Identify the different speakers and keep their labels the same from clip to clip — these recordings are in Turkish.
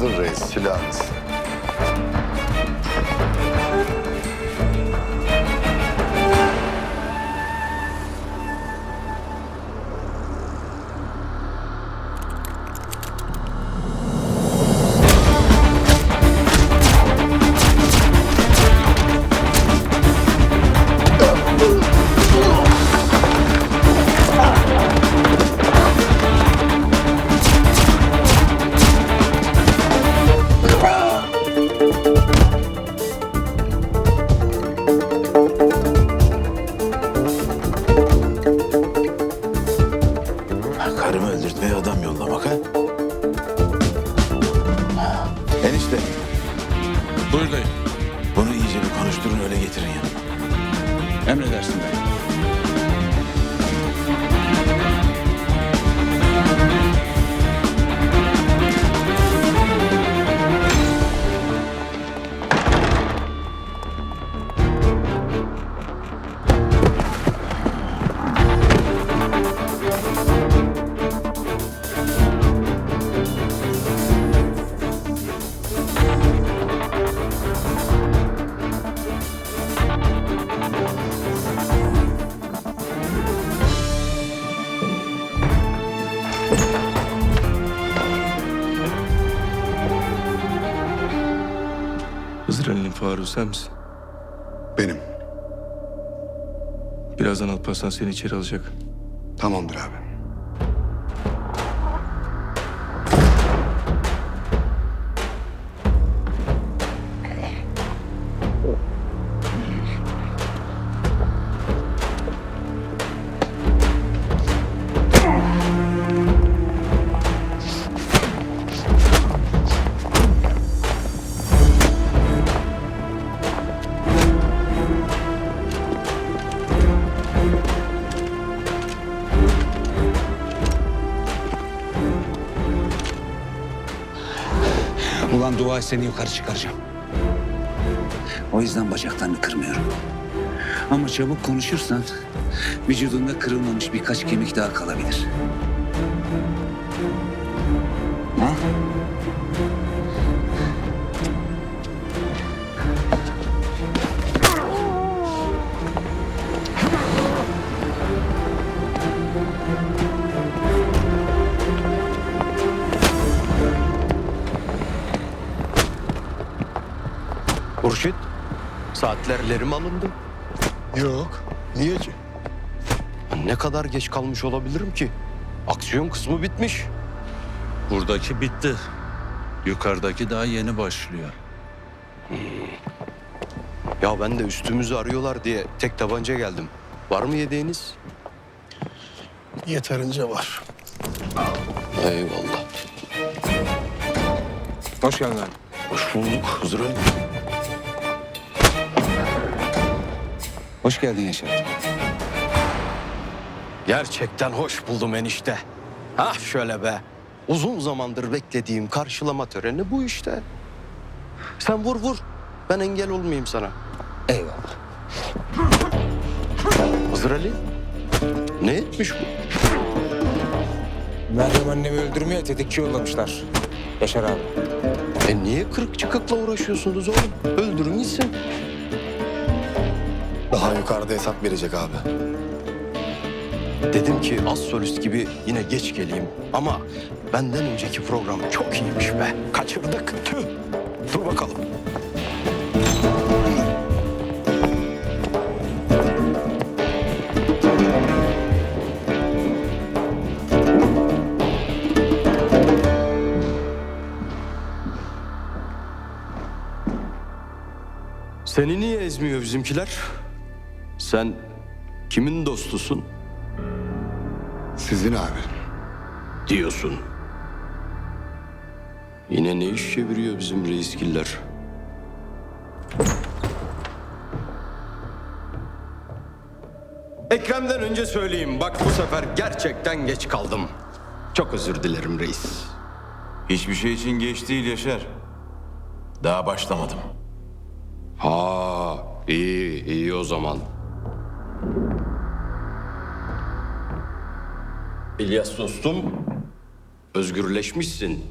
Speaker 1: Hızır Reis
Speaker 2: Öldürtmeye adam yollamak ha? Enişte
Speaker 3: Buyur dayı.
Speaker 2: bunu iyice bir konuşturun öyle getirin yanıma.
Speaker 3: Emredersin dayı.
Speaker 4: Faruk'u sen misin?
Speaker 1: Benim.
Speaker 4: Birazdan Alparslan seni içeri alacak.
Speaker 1: Tamamdır abi.
Speaker 5: Dua et seni yukarı çıkaracağım. O yüzden bacaklarını kırmıyorum. Ama çabuk konuşursan vücudunda kırılmamış birkaç kemik daha kalabilir.
Speaker 6: Hurşit, saatlerlerim alındı.
Speaker 1: Yok. Niye ki?
Speaker 6: Ne kadar geç kalmış olabilirim ki? Aksiyon kısmı bitmiş.
Speaker 3: Buradaki bitti. Yukarıdaki daha yeni başlıyor.
Speaker 6: Ya ben de üstümüzü arıyorlar diye tek tabanca geldim. Var mı yedeğiniz?
Speaker 1: Yeterince var.
Speaker 6: Eyvallah.
Speaker 5: Hoş geldin.
Speaker 6: Hoş bulduk Hızır Ali.
Speaker 5: Hoş geldin Yaşar.
Speaker 6: Gerçekten hoş buldum enişte. Ah şöyle be. Uzun zamandır beklediğim karşılama töreni bu işte. Sen vur vur. Ben engel olmayayım sana.
Speaker 5: Eyvallah.
Speaker 6: Hızır Ali. Ne etmiş bu?
Speaker 7: Meryem annemi öldürmeye tetikçi yollamışlar. Yaşar abi.
Speaker 6: E niye kırık çıkıkla uğraşıyorsunuz oğlum? Öldürün gitsin.
Speaker 1: Daha yukarıda hesap verecek abi.
Speaker 6: Dedim ki az solist gibi yine geç geleyim. Ama benden önceki program çok iyiymiş be. Kaçırdık. Tüh. Dur bakalım. Seni niye ezmiyor bizimkiler? Sen kimin dostusun?
Speaker 1: Sizin abi.
Speaker 6: diyorsun. Yine ne iş çeviriyor bizim reiskiller? Ekrem'den önce söyleyeyim. Bak bu sefer gerçekten geç kaldım. Çok özür dilerim reis.
Speaker 2: Hiçbir şey için geç değil Yaşar. Daha başlamadım.
Speaker 6: Ha, iyi, iyi o zaman. İlyas dostum, özgürleşmişsin.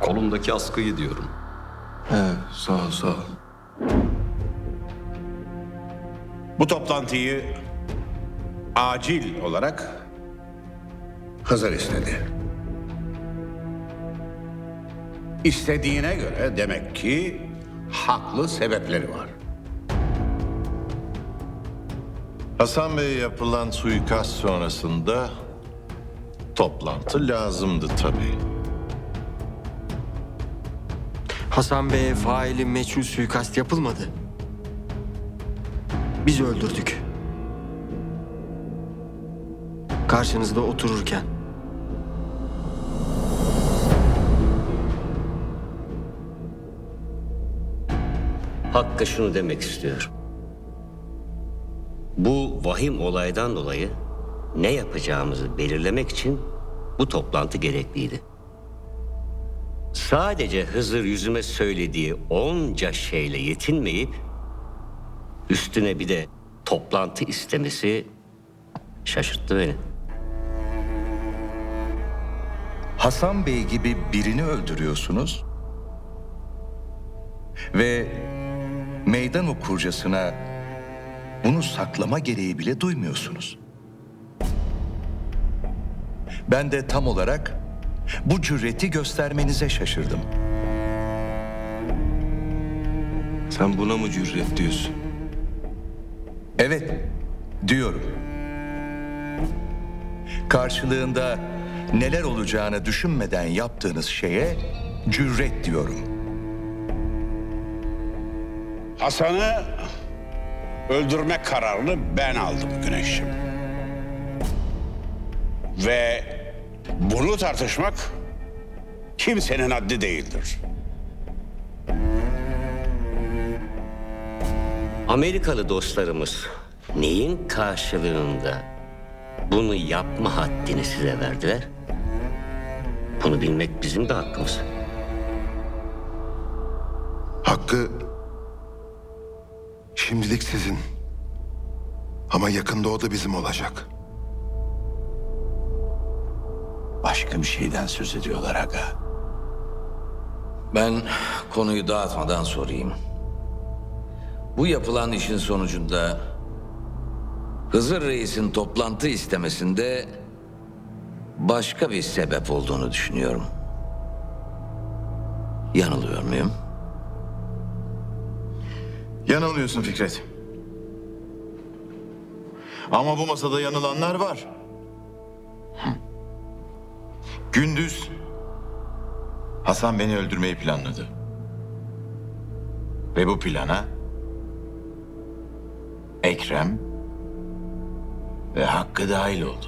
Speaker 6: Kolumdaki askıyı diyorum.
Speaker 4: He sağ ol sağ ol.
Speaker 8: Bu toplantıyı acil olarak Hızır istedi. İstediğine göre demek ki haklı sebepleri var.
Speaker 2: Hasan Bey'e yapılan suikast sonrasında toplantı lazımdı tabii.
Speaker 9: Hasan Bey'e faili meçhul suikast yapılmadı. Biz öldürdük. Karşınızda otururken.
Speaker 10: Hakkı şunu demek istiyor. Vahim olaydan dolayı ne yapacağımızı belirlemek için bu toplantı gerekliydi. Sadece Hızır yüzüme söylediği onca şeyle yetinmeyip üstüne bir de toplantı istemesi şaşırttı beni.
Speaker 11: Hasan Bey gibi birini öldürüyorsunuz ve meydan okurcasına bunu saklama gereği bile duymuyorsunuz. Ben de tam olarak bu cüreti göstermenize şaşırdım.
Speaker 4: Sen buna mı cüret diyorsun?
Speaker 11: Evet, diyorum. Karşılığında neler olacağını düşünmeden yaptığınız şeye cüret diyorum.
Speaker 8: Hasan'ı öldürme kararını ben aldım Güneş'im. Ve bunu tartışmak kimsenin haddi değildir.
Speaker 10: Amerikalı dostlarımız neyin karşılığında bunu yapma haddini size verdiler? Bunu bilmek bizim de hakkımız.
Speaker 12: Hakkı şimdilik sizin. Ama yakında o da bizim olacak.
Speaker 13: Başka bir şeyden söz ediyorlar aga.
Speaker 14: Ben konuyu dağıtmadan sorayım. Bu yapılan işin sonucunda Hızır Reis'in toplantı istemesinde başka bir sebep olduğunu düşünüyorum. Yanılıyor muyum?
Speaker 2: Yanılmıyorsun Fikret. Ama bu masada yanılanlar var. Gündüz Hasan beni öldürmeyi planladı. Ve bu plana Ekrem ve Hakkı dahil oldu.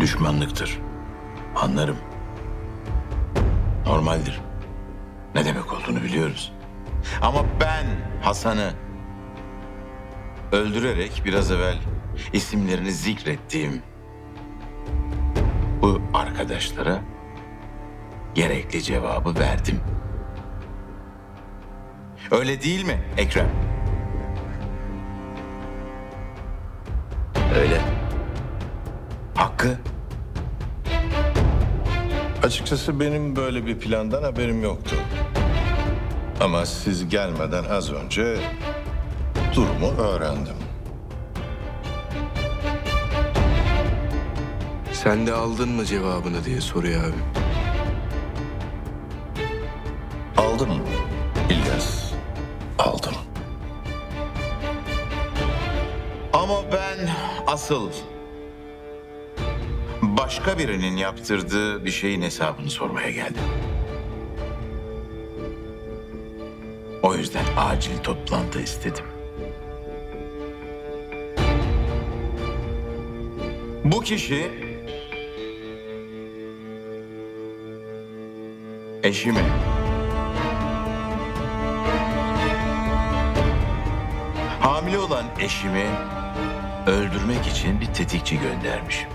Speaker 2: Düşmanlıktır. Anlarım. Normaldir. Ne demek olduğunu biliyoruz. Ama ben Hasan'ı öldürerek biraz evvel isimlerini zikrettiğim bu arkadaşlara gerekli cevabı verdim. Öyle değil mi Ekrem?
Speaker 10: Öyle.
Speaker 2: Hakkı. Açıkçası benim böyle bir plandan haberim yoktu. Ama siz gelmeden az önce durumu öğrendim.
Speaker 4: Sen de aldın mı cevabını diye soruyor abi.
Speaker 2: Aldım İlyas. Aldım. Ama ben asıl başka birinin yaptırdığı bir şeyin hesabını sormaya geldim. O yüzden acil toplantı istedim. Bu kişi eşimi hamile olan eşimi öldürmek için bir tetikçi göndermiş.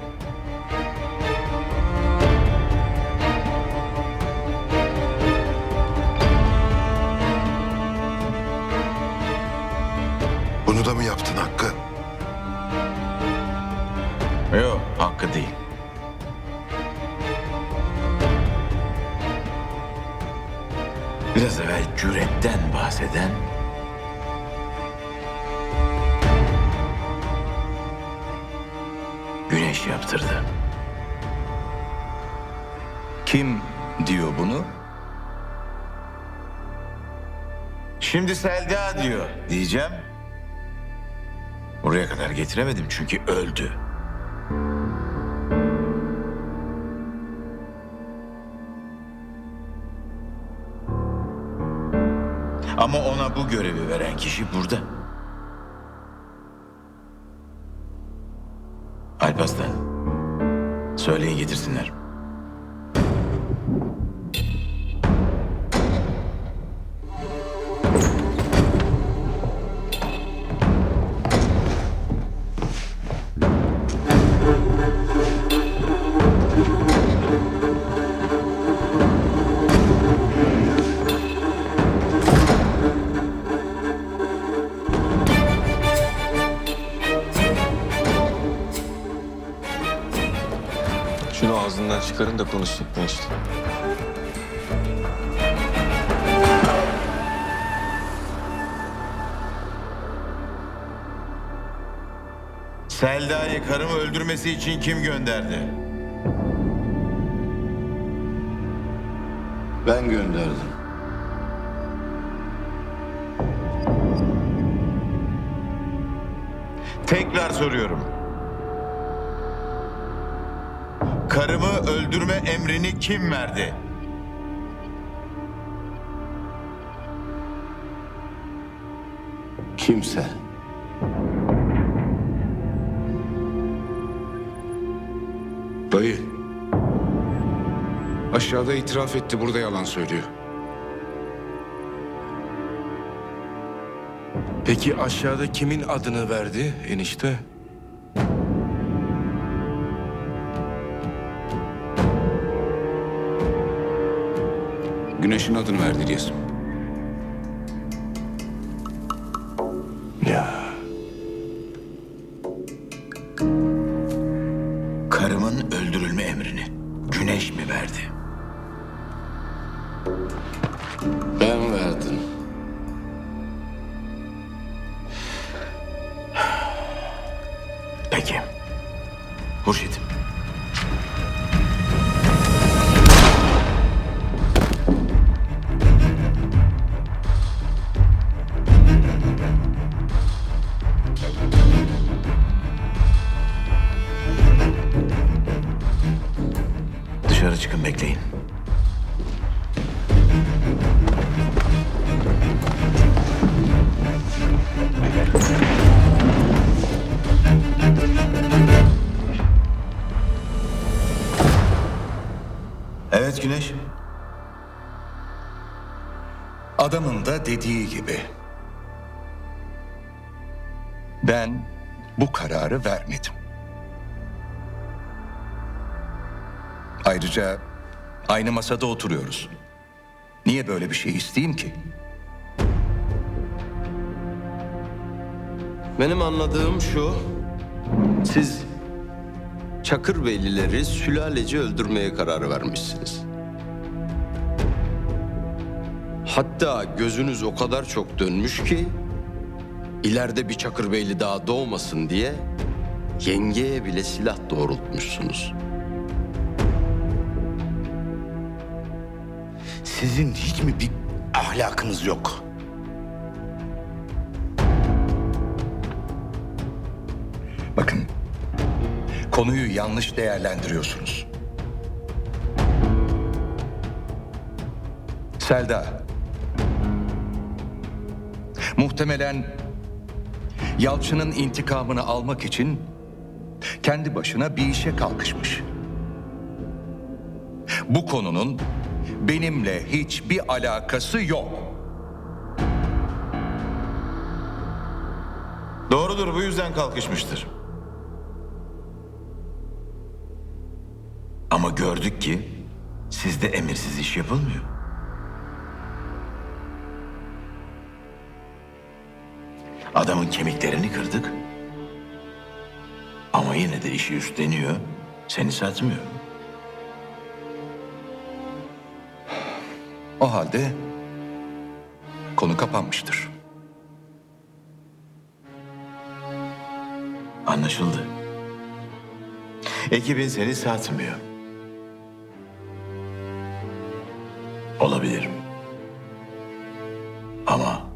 Speaker 12: hakkı
Speaker 2: değil. Biraz evvel cüretten bahseden güneş yaptırdı.
Speaker 11: Kim diyor bunu?
Speaker 2: Şimdi Selda diyor diyeceğim. Buraya kadar getiremedim çünkü öldü. Bu görevi veren kişi burada. Alpaslan. Söyleyin getirsinler.
Speaker 9: Konuştuk ben işte.
Speaker 2: Selda'yı karımı öldürmesi için kim gönderdi?
Speaker 4: Ben gönderdim.
Speaker 2: Tekrar soruyorum. Karımı öldürme emrini kim verdi?
Speaker 4: Kimse.
Speaker 1: Dayı. Aşağıda itiraf etti burada yalan söylüyor.
Speaker 4: Peki aşağıda kimin adını verdi enişte?
Speaker 1: Güneş'in adını verdi diyorsun.
Speaker 2: Ya. Karımın öldürülme emrini Güneş mi verdi?
Speaker 4: Ben verdim.
Speaker 2: Peki. Hurşit.
Speaker 11: Adamın da dediği gibi. Ben bu kararı vermedim. Ayrıca aynı masada oturuyoruz. Niye böyle bir şey isteyeyim ki?
Speaker 6: Benim anladığım şu. Siz Çakırbeylileri sülalece öldürmeye karar vermişsiniz. Hatta gözünüz o kadar çok dönmüş ki ileride bir Çakırbeyli daha doğmasın diye yengeye bile silah doğrultmuşsunuz.
Speaker 8: Sizin hiç mi bir ahlakınız yok?
Speaker 11: Bakın, konuyu yanlış değerlendiriyorsunuz. Selda, muhtemelen Yalçın'ın intikamını almak için kendi başına bir işe kalkışmış. Bu konunun benimle hiçbir alakası yok.
Speaker 2: Doğrudur bu yüzden kalkışmıştır. Ama gördük ki sizde emirsiz iş yapılmıyor. Adamın kemiklerini kırdık. Ama yine de işi üstleniyor, seni satmıyor.
Speaker 11: O halde konu kapanmıştır.
Speaker 2: Anlaşıldı. Ekibin seni satmıyor. Olabilir. Ama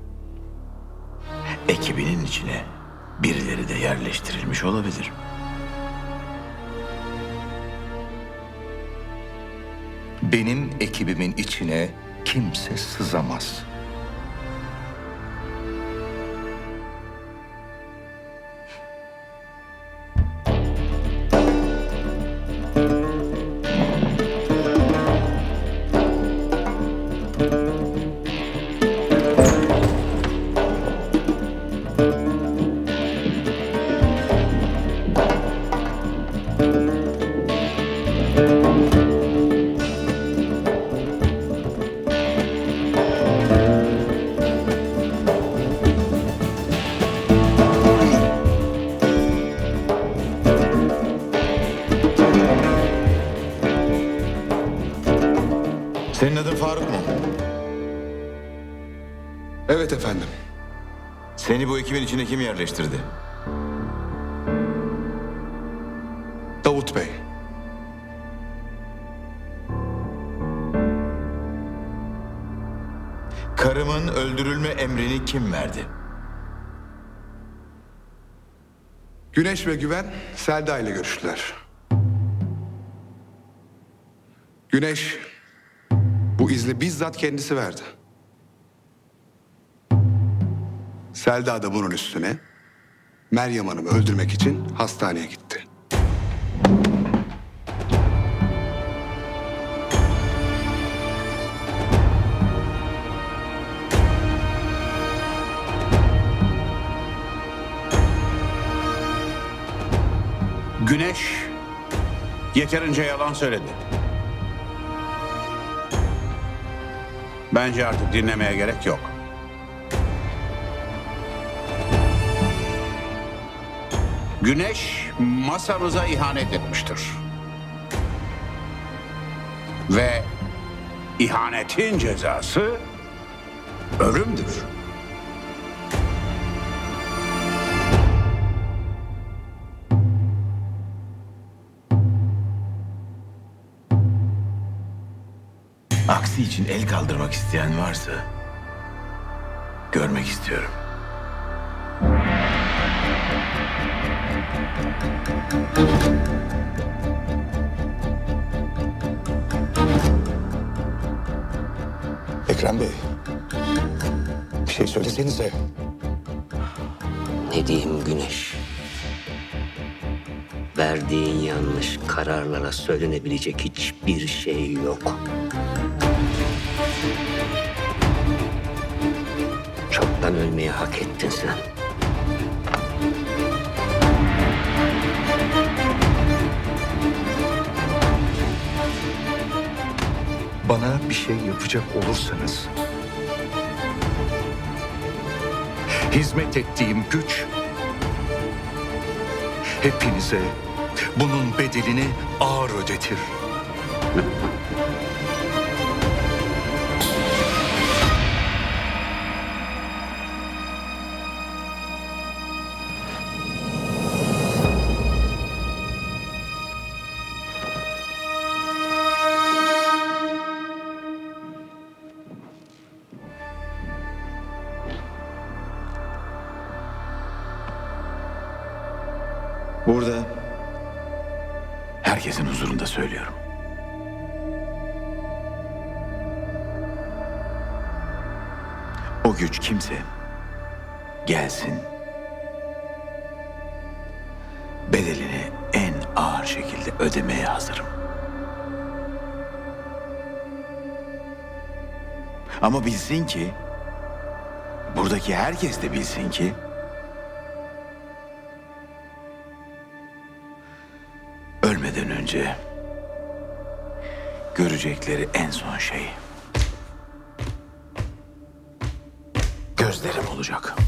Speaker 2: ekibinin içine birileri de yerleştirilmiş olabilir.
Speaker 11: Benim ekibimin içine kimse sızamaz.
Speaker 2: Senin adın Faruk mu?
Speaker 1: Evet efendim.
Speaker 2: Seni bu ekibin içine kim yerleştirdi? Öldürülme emrini kim verdi?
Speaker 1: Güneş ve Güven Selda ile görüştüler. Güneş bu izni bizzat kendisi verdi. Selda da bunun üstüne Meryem Hanım'ı öldürmek için hastaneye gitti.
Speaker 8: Güneş yeterince yalan söyledi. Bence artık dinlemeye gerek yok. Güneş masamıza ihanet etmiştir. Ve ihanetin cezası ölümdür.
Speaker 2: İçin el kaldırmak isteyen varsa görmek istiyorum.
Speaker 8: Ekrem Bey, bir şey söylesenize.
Speaker 10: Ne diyeyim Güneş? Verdiğin yanlış kararlara söylenebilecek hiçbir şey yok. Çoktan ölmeyi hak ettin sen.
Speaker 11: Bana bir şey yapacak olursanız hizmet ettiğim güç hepinize bunun bedelini ağır ödetir.
Speaker 2: O güç kimse gelsin. Bedelini en ağır şekilde ödemeye hazırım. Ama bilsin ki buradaki herkes de bilsin ki ölmeden önce görecekleri en son şey olacak.